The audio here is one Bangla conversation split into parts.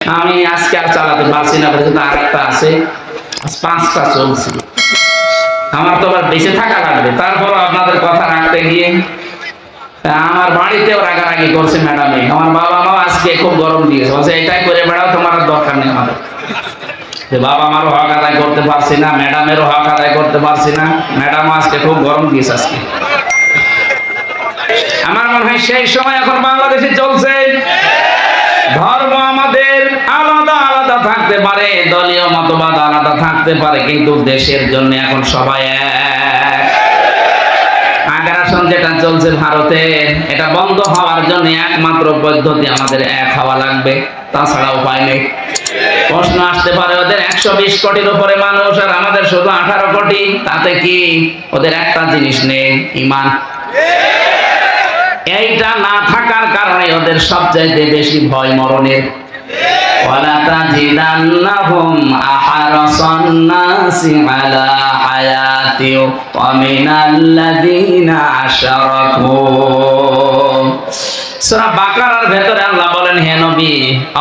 আমি আজকে আর চালাতে পারছি না বলে কিন্তু আরেকটা আছে। পাঁচটা চলছে। আমার তো আবার বেঁচে থাকা লাগবে। তারপর আপনাদের কথা রাখতে গিয়ে, আমার বাড়িতেও রাগারাগি করছে ম্যাডামে। আমার বাবা মা আজকে খুব গরম দিয়েছে। বলছে, এটাই করে বেড়াও, তোমার দরকার নেই আমাদের। বাবা আমারও হক আদায় করতে পারছি না, ম্যাডামেরও হক আদায় করতে পারছি না। ম্যাডাম আজকে খুব গরম দিয়েছে আজকে। আমার মনে হয় সেই সময় এখন বাংলাদেশে চলছে। ধর্ম থাকতে পারে, দলীয় মতবাদ আলাদা থাকতে পারে, কিন্তু দেশের জন্য এখন সবাই এক। আগ্রাসন যেটা চলছে ভারতে, এটা বন্ধ হওয়ার জন্য একমাত্র পদ্ধতি আমাদের এক হওয়া লাগবে, তাছাড়া উপায় নেই। প্রশ্ন আসতে পারে, ওদের একশো বিশ কোটির উপরে মানুষ আর আমাদের শুধু আঠারো কোটি, তাতে কি ওদের একটা জিনিস নেই, ইমান। এইটা না থাকার কারণে ওদের সবচাইতে বেশি ভয় মরণের। ولتجدنهم أحرص الناس على حياة ومن الذين أشركوا সূরা বাকারার ভেতরে আল্লাহ বলেন হে নবী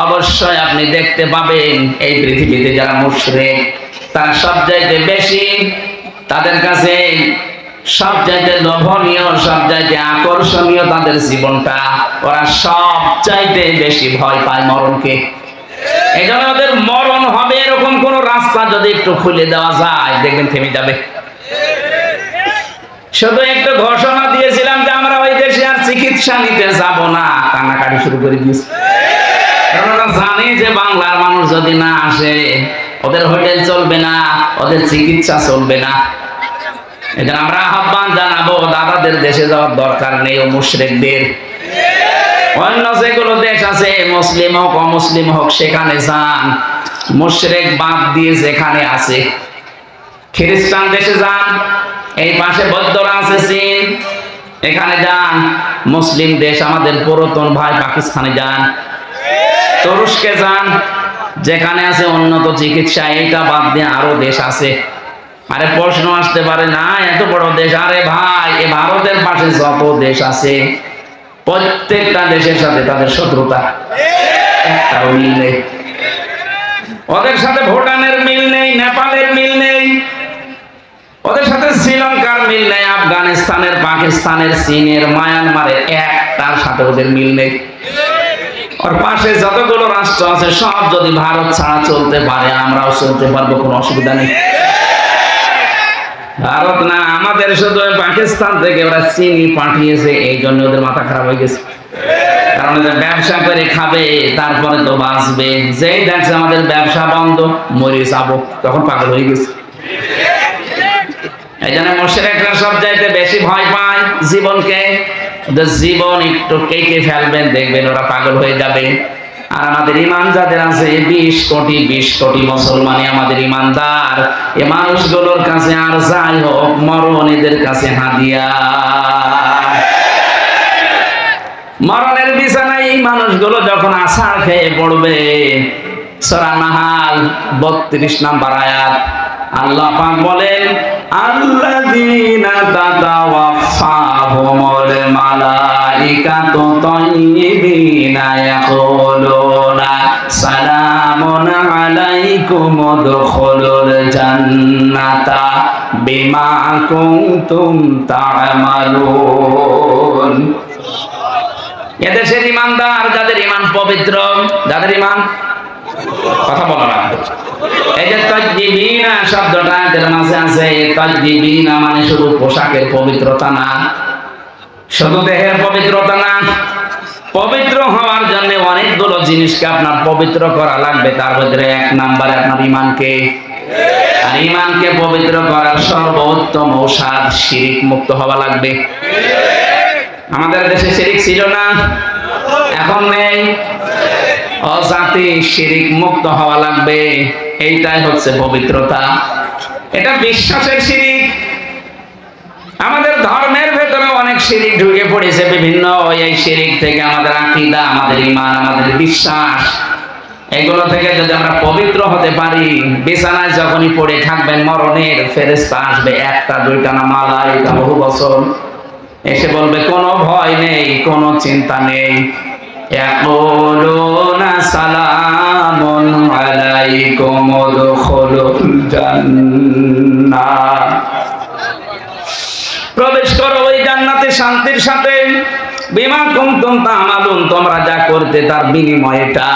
অবশ্যই আপনি দেখতে পাবেন এই পৃথিবীতে যারা মুশরিক তারা সবচাইতে বেশি তাদের কাছে সব চাইতে লোভনীয়, সব চাইতে আকর্ষণীয় তাদের জীবনটা। ওরা সব চাইতে বেশি ভয় পায় মরণকে। এই জন্য ওদের মরণ হবে এরকম কোন রাস্তা যদি একটু খুলে দেওয়া যায়, দেখবেন থেমে যাবে। শুধু একটু ঘোষণা দিয়েছিলাম যে আমরা ওই দেশে আর চিকিৎসা নিতে যাব না, কান্নাকাটি শুরু করে দিয়েছি। ওরা জানে যে বাংলার মানুষ যদি না আসে, ওদের হোটেল চলবে না, ওদের চিকিৎসা চলবে না। এটা আমরা আহ্বান জানাব, দাদাদের দেশে যাওয়ার দরকার নেই ও মুশরিকদের। অন্য যেগুলো দেশ আছে, মুসলিম হোক, অমুসলিম হোক, সেখানে যান। মুশরিক বাদ দিয়ে যেখানে আছে। খ্রিস্টান দেশে যান, এই পাশে বৌদ্ধরা আছে, চীন। এখানে যান, মুসলিম দেশ, আমাদের পুরাতন ভাই পাকিস্তানে যান। তুরস্কে যান, যেখানে আছে উন্নত চিকিৎসা, এইটা বাদ দিয়ে আরও দেশ আছে। আরে প্রশ্ন আসতে পারে না, এত বড় দেশ। আরে ভাই, এ ভারতের পাশে যত দেশ আছে, প্রত্যেকটা দেশের সাথে তাদের শত্রুতা। একটাও মিল নেই। ওদের সাথে ভুটানের মিল নেই, নেপালের মিল নেই। ওদের সাথে শ্রীলঙ্কার মিল নেই, আফগানিস্তানের, পাকিস্তানের, চীনের, মায়ানমারের, একটার সাথে ওদের মিল নেই। ওর পাশে যতগুলো রাষ্ট্র আছে, সব যদি ভারত ছাড়া চলতে পারে, আমরাও চলতে পারব, কোনো অসুবিধা নেই। ভারত না, আমাদের শুধু পাকিস্তান থেকে ওরা চিনি পাঠিয়েছে, এই জন্য ওদের মাথা খারাপ হয়ে গেছে। কারণ ব্যবসা করে খাবে, তারপরে তো বাঁচবে। যেই দেখছে আমাদের ব্যবসা বন্ধ, মরে যাব। তখন পাগল হয়ে গেছে। এই জন্য মোশেরেকরা সব চাইতে বেশি ভয় পায় জীবনকে। ওদের জীবন একটু কেটে ফেলবেন, দেখবেন ওরা পাগল হয়ে যাবে। আর আমাদের ইমান যাদের আছে বিশ কোটি বিশ কোটি মুসলমানই আমাদের ইমানদার এ মানুষগুলোর কাছে আর যাই হোক, মরণ এদের কাছে হাদিয়া। মরণের বিছানায় এই মানুষগুলো যখন আশা খেয়ে পড়বে, সরা নাহাল বত্রিশ নাম্বার আয়াত আল্লাহ পাক বলেন, আল্লাযীনা তাতাওয়াফাহুমুল মালাইকাতু তাইয়্যিবিনা ইয়াকুলুনা সালামুন আলাইকুম উদখুলুল জান্নাতা বিমা কুনতুম তা'মালুন. এদেশের ইমানদার, যাদের ইমান পবিত্র, যাদের ইমান কথা বলো না। এই যে তাজ্জিবিনা শব্দটা এর মাঝে আছে তাজ্জিবিনা মানে শুধু পোশাকের পবিত্রতা না, শুধু দেহের পবিত্রতা না। পবিত্র হওয়ার জন্য অনেকগুলো জিনিসকে আপনার পবিত্র করা লাগবে, তার ভিতরে এক নাম্বারে আপনার ইমানকে আর ইমানকে পবিত্র করার সর্বোত্তম ঔষধ শিরিক মুক্ত হওয়া লাগবে। আমাদের দেশে শিরিক ছিল না, এখন নেই। অজাতি শিরিক মুক্ত হওয়া লাগবে। এইটাই হচ্ছে পবিত্রতা। এটা বিশ্বাসের শিরিক। আমাদের ধর্মের ভেতরে অনেক শিরিক ঢুকে পড়েছে বিভিন্ন। এই শিরিক থেকে আমাদের আকিদা, আমাদের ইমান আমাদের বিশ্বাস, এগুলো থেকে যদি আমরা পবিত্র হতে পারি, বিছানায় যখনই পড়ে থাকবেন, মরণের ফেরেস্তা আসবে। একটা, দুইটা না মালা এটা বহু বছর। এসে বলবে, কোনো ভয় নেই, কোনো চিন্তা নেই। এমন عليكم ادخلوا الجنة প্রবেশ করো ওই জান্নাতে শান্তির সাথে বিমা কুমতুম তামালুন তোমরা যা করতে তার বিনিময়টা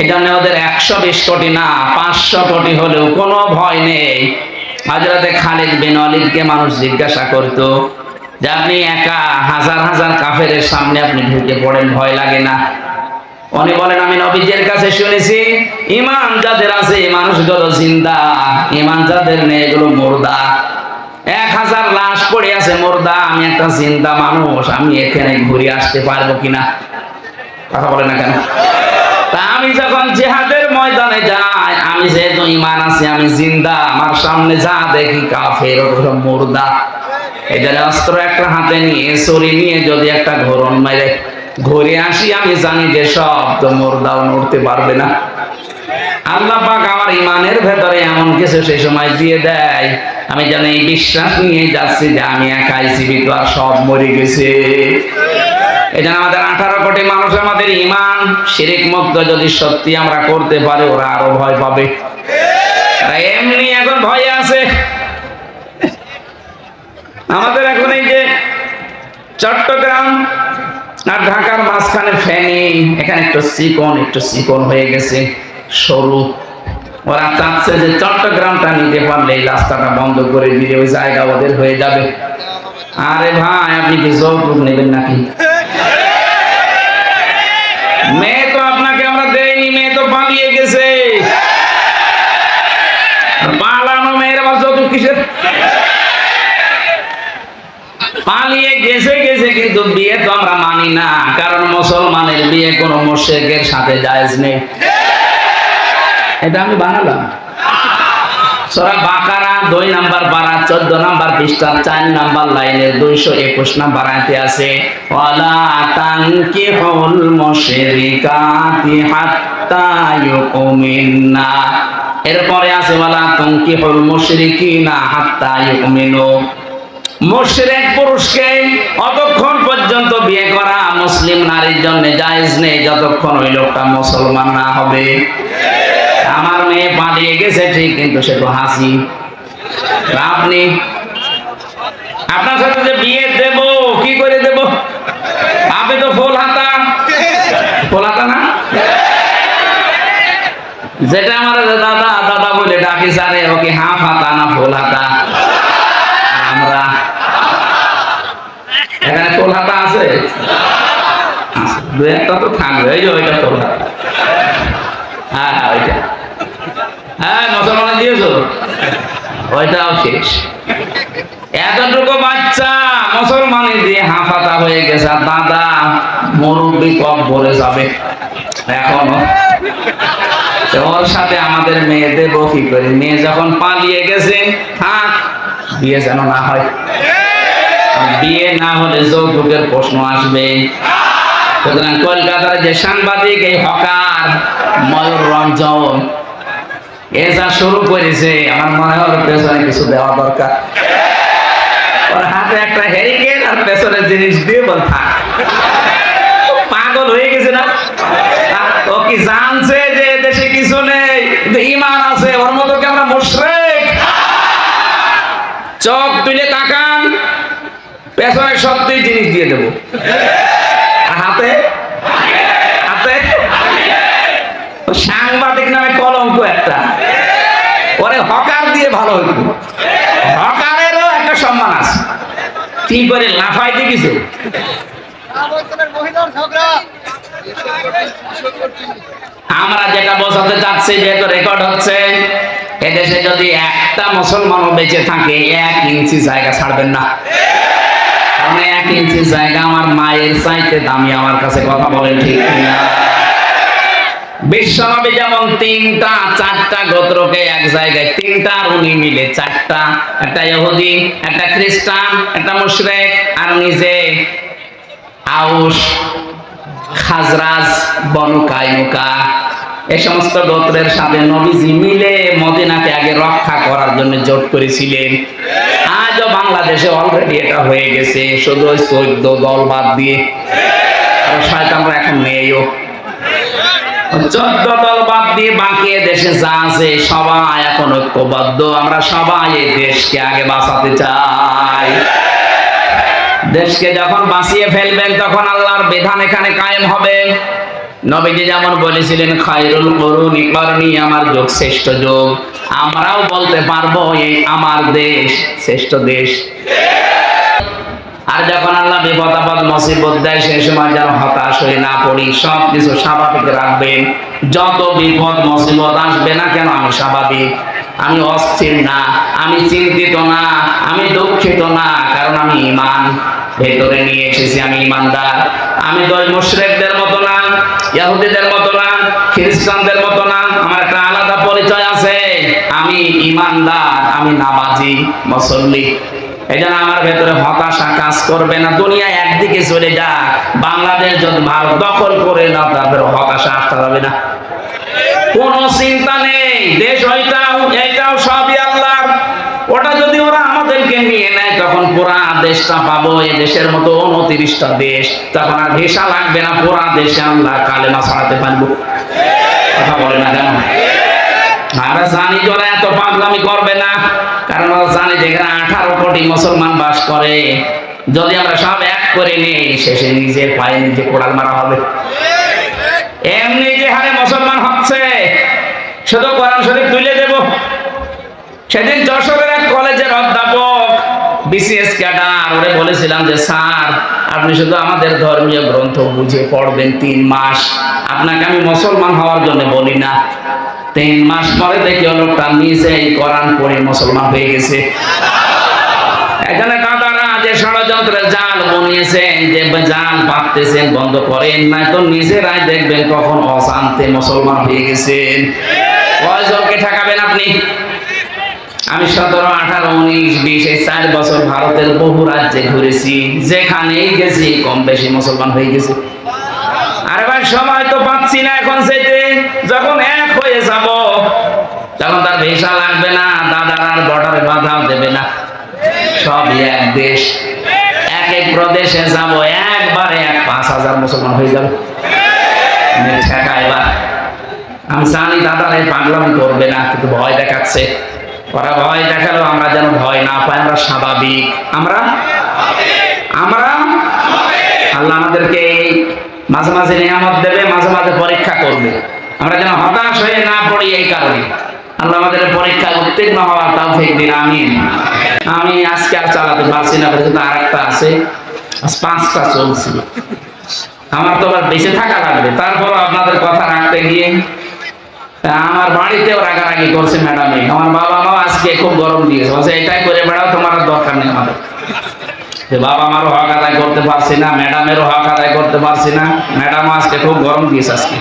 এই জন্য ওদের একশো বিশ কোটি না পাঁচশো কোটি হলেও কোনো ভয় নেই হাজরাতে খালিদ বিন অলিদকে মানুষ জিজ্ঞাসা করতো যে আপনি একা হাজার হাজার কাফের সামনে আপনি ঢুকে পড়েন ভয় লাগে না উনি বলেন আমি নবীজের কাছে শুনেছি ইমান যাদের আছে, এই মানুষগুলো জিন্দা, ইমান যাদের নেই এগুলো মুর্দা। এক হাজার লাশ পড়ে আছে মুর্দা, আমি একটা জিন্দা মানুষ, আমি এখানে ঘুরে আসতে পারব কিনা? কথা বলে না কেন? তা আমি যখন জেহাদের ময়দানে যাই, আমি যেহেতু ইমান আছি, আমি জিন্দা, আমার সামনে যা দেখি কাফের মুর্দা। এদের অস্ত্র একটা হাতে নিয়ে ছড়ি নিয়ে যদি একটা ঘোরণ মেরে ঘুরে আসি, আমি জানি যে সব তো মুর্দাও নড়তে পারবে না। আল্লাহ পাক আমার ইমানের ভেতরে এমন কিছু সেই সময় দিয়ে দেয়। আমি যেন এই বিশ্বাস নিয়ে যাচ্ছি যে আমি একাই জীবিত আর সব মরে গেছে। এই জন্য আমাদের আঠারো কোটি মানুষ আমাদের ইমান শিরিক মুক্ত যদি সত্যি আমরা করতে পারি, ওরা আরও ভয় পাবে। এমনি এখন ভয় আছে। আমাদের এখন এই যে চট্টগ্রাম আর ঢাকার মাঝখানে ফেনি, এখানে একটু চিকন একটু চিকন হয়ে গেছে। সরু। ওরা চাচ্ছে যে চট্টগ্রামটা নিতে পারলে এই রাস্তাটা বন্ধ করে দিলে ওই জায়গা ওদের হয়ে যাবে। আরে ভাই, আপনি কি যৌতুক নেবেন নাকি? মেয়ে তো আপনাকে আমরা দেইনি, মেয়ে তো পালিয়ে গেছে। পালানো মেয়ের আবার যৌতুক কিসের? পালিয়ে গেছে গেছে, কিন্তু বিয়ে তো আমরা মানি না, কারণ মুসলমানের বিয়ে কোনো মুশেকের সাথে জায়েজ নেই। এটা আমি বানালাম। সরা বাকারা দুই নাম্বার বারা চোদ্দ নাম্বার পৃষ্ঠা, চার নাম্বার লাইনে দুইশো একুশ নাম্বার আয়তে আছে, ওয়ালা তানকিহুল মুশরিকাতি হাত্তা ইউমিননা। এরপরে আছে, ওয়ালা তানকিহুল মুশরিকিনা হাত্তা ইউমিনু। মুশরিক পুরুষকে অতক্ষণ পর্যন্ত বিয়ে করা মুসলিম নারীর জন্য জায়েজ নেই, যতক্ষণ ওই লোকটা মুসলমান না হবে। আমার মেয়ে পালিয়ে গেছে, ঠিক, কিন্তু সে তো হাসি। আপনি আপনার সাথে যে বিয়ে দেব, কি করে দেব? আপনি তো ফুল হাতা। ফুল হাতা না? যেটা আমার দাদা দাদা বলে ডাকি সারে ওকে হাফ হাতা না ফুল হাতা? আমরা। এখানে ফুল হাতা আছে। দু একটা তো থাকবে, এই যে ওইটা ফুল হাতা। হ্যাঁ হ্যাঁ ওইটা। হ্যাঁ মুসলমান দিয়েছ? ওইটাও শেষ। এতটুকু বাচ্চা, মুসলমানি দিয়ে হাফাতা হয়ে গেছে দাদা মুরব্বী কম বলে যাবে। এখনও। ওর সাথে আমাদের মেয়ে দেব কি করি। মেয়ে যখন পালিয়ে গেছে, থাক, বিয়ে যেন না হয়। বিয়ে না হলে যৌতুকের প্রশ্ন আসবে। কলকাতার যে সাংবাদিক, এই হকার ময়ূর রঞ্জন এ যা শুরু করেছে, আমার মনে হয় পেছনে কিছু দেওয়া দরকার। ওর হাতে একটা হেরিকেন আর পেছনে জিনিস দিয়ে বল থাক। পাগল হয়ে গেছে না? ও কি জানছে যে দেশে কিছু নেই? কিন্তু ইমান আছে, ওর মতো কি আমরা মুশরিক? চোখ তুলে তাকান পেছনে সত্যি জিনিস দিয়ে দেবো। আর হাতে? হাতে? সাংবাদিক নামে কলঙ্ক একটা। হকার দিয়ে ভালো হইত হকারেরও একটা সম্মান আছে। কি করে লাফাই দেখিছো? আমরা যেটা বোঝাতে চাচ্ছি যেহেতু রেকর্ড হচ্ছে, এদেশে যদি একটা মুসলমানও বেঁচে থাকে, এক ইঞ্চি জায়গা ছাড়বেন না। কারণ এক ইঞ্চি জায়গা আমার মায়ের চাইতে দামি, আমার কাছে কথা বলেন ঠিক কিনা? বিশ্বনবী যেমন তিনটা, চারটা গোত্রকে এক জায়গায়, তিনটা উনি মিলে, চারটা। একটা ইহুদি, একটা খ্রিস্টান, একটা মুশরিক, আর নিজে আউস খাজরাজ, বনু কাইনুকা এই সমস্ত গোত্রের সাথে নবীজি মিলে মদিনাকে আগে রক্ষা করার জন্য জোট করেছিলেন। আজও বাংলাদেশে অলরেডি এটা হয়ে গেছে। শুধু চোদ্দ দল বাদ দিয়ে। আর শয়তানরা এখন নেইও। চোদ্দ দল বাদ দিয়ে বাকি দেশে যা আছে সবাই এখন ঐক্যবদ্ধ। আমরা সবাই এই দেশকে আগে বাঁচাতে চাই। দেশকে যখন বাঁচিয়ে ফেলবেন, তখন আল্লাহর বিধান এখানে কায়েম হবে। নবীজি যেমন বলেছিলেন, খায়রুল করুনি করনি আমার যোগ শ্রেষ্ঠ যোগ। আমরাও বলতে পারব, এই আমার দেশ শ্রেষ্ঠ দেশ। আর যখন আল্লাহ বিপদ আপদ, মুসিবত দেয় সেই সময় যেন হতাশ হয়ে না পড়ি। সব কিছু স্বাভাবিক রাখবেন। যত বিপদ, মুসিবত আসবে না কেন, আমি স্বাভাবিক। আমি অস্থির না, আমি চিন্তিত না, আমি দুঃখিত না, কারণ আমি ইমান ভেতরে নিয়ে এসেছি, আমি ইমানদার আমি তো মুশরিকদের মতো না, ইহুদিদের মতো না, খ্রিস্টানদের মতো না, আমার একটা আলাদা পরিচয় আছে। আমি ইমানদার আমি নামাজি, মুসল্লি। এই আমার ভেতরে হতাশা কাজ করবে না। দুনিয়া একদিকে চলে যাক, বাংলাদেশ যদি ভারত দখল করে না তারপরে হতাশা আসতে হবে না। কোন চিন্তা নেই, দেশ ওইটাও, এইটাও সবই আল্লাহর। ওটা যদি ওরা আমাদেরকে নিয়ে নেয়, তখন পুরা দেশটা পাবো, এই দেশের মতো উনত্রিশটা দেশ। তখন আর ভিসা লাগবে না, পুরা দেশে আল্লাহ কালেমা ছড়াতে পারব। কথা বলে না কেন? আমরা জানি যে এত পাগলামি করবে না? কারণ ওরা জানে যে এখানে আঠারো কোটি মুসলমান বাস করে, যদি আমরা সব এক করে নিই, শেষে নিজের পায়ে নিজে কোড়াল মারা হবে। এমনি যে হারে মুসলমান হচ্ছে, শুধু কোরআন শরীফ তুলে দেব। সেদিন যশোরের এক কলেজের অধ্যাপক, বিসিএস ক্যাডার, ওরে বলেছিলাম যে, স্যার, আপনি শুধু আমাদের ধর্মীয় গ্রন্থ বুঝে পড়বেন তিন মাস। আপনাকে আমি মুসলমান হওয়ার জন্য বলি না। তিন মাস পরে দেখি লোকটা নিজেই কোরআন পড়ে মুসলমান হয়ে গেছে। এখানে যে ষড়যন্ত্রের জাল বনিয়েছেন, যে জাল পাততেছেন বন্ধ করেন নাই তো নিজেরাই দেখবেন কখন অশান্তে মুসলমান হয়ে গেছেন কয়জনকে ঠেকাবেন আপনি? আমি সতেরো, আঠারো, উনিশ, বিশ, এই চার বছর ভারতের বহু রাজ্যে ঘুরেছি, যেখানেই গেছি কম বেশি মুসলমান হয়ে গেছে। আরে ভাই, সময় তো পাচ্ছি না এখন যেতে যখন এক হয়ে যাব, তখন তার ভিসা লাগবে না, দাদার আর বর্ডারে বাধাও দেবে না। সবই এক দেশ। এক এক প্রদেশে যাব, একবারে এক পাঁচ হাজার মুসলমান হয়ে যাবে। আমি জানি দাদার এই পাগলামি করবে না, কিন্তু ভয় দেখাচ্ছে। ওরা ভয় দেখাল আমরা যেন ভয় না পাই, আমরা স্বাভাবিক। আমরা? আমরা? আল্লাহ আমাদেরকে মাঝে মাঝে নিয়ামত দেবে, মাঝে মাঝে পরীক্ষা করবে। আমরা যেন হতাশ হয়ে না পড়ি এই কারণে। আল্লাহ আমাদের পরীক্ষা উত্তীর্ণ হওয়ার তৌফিক দিন, আমিন। আমি আজকে আর চালাতে পারছি না, কিন্তু আর একটা আছে পাঁচটা চলছে। আমার তো আবার বেঁচে থাকা লাগবে। তারপর আপনাদের কথা রাখতে গিয়ে, আমার বাড়িতেও রাগারাগি করছে ম্যাডামে। আমার বাবা মা আজকে খুব গরম দিয়েছে। বলছে, এটাই করে বেড়াও, তোমার দরকার নেই আমাদের। বাবা আমারও হক আদায় করতে পারছি না, ম্যাডামেরও হক আদায় করতে পারছি না। ম্যাডাম আজকে খুব গরম দিয়েছে আজকে।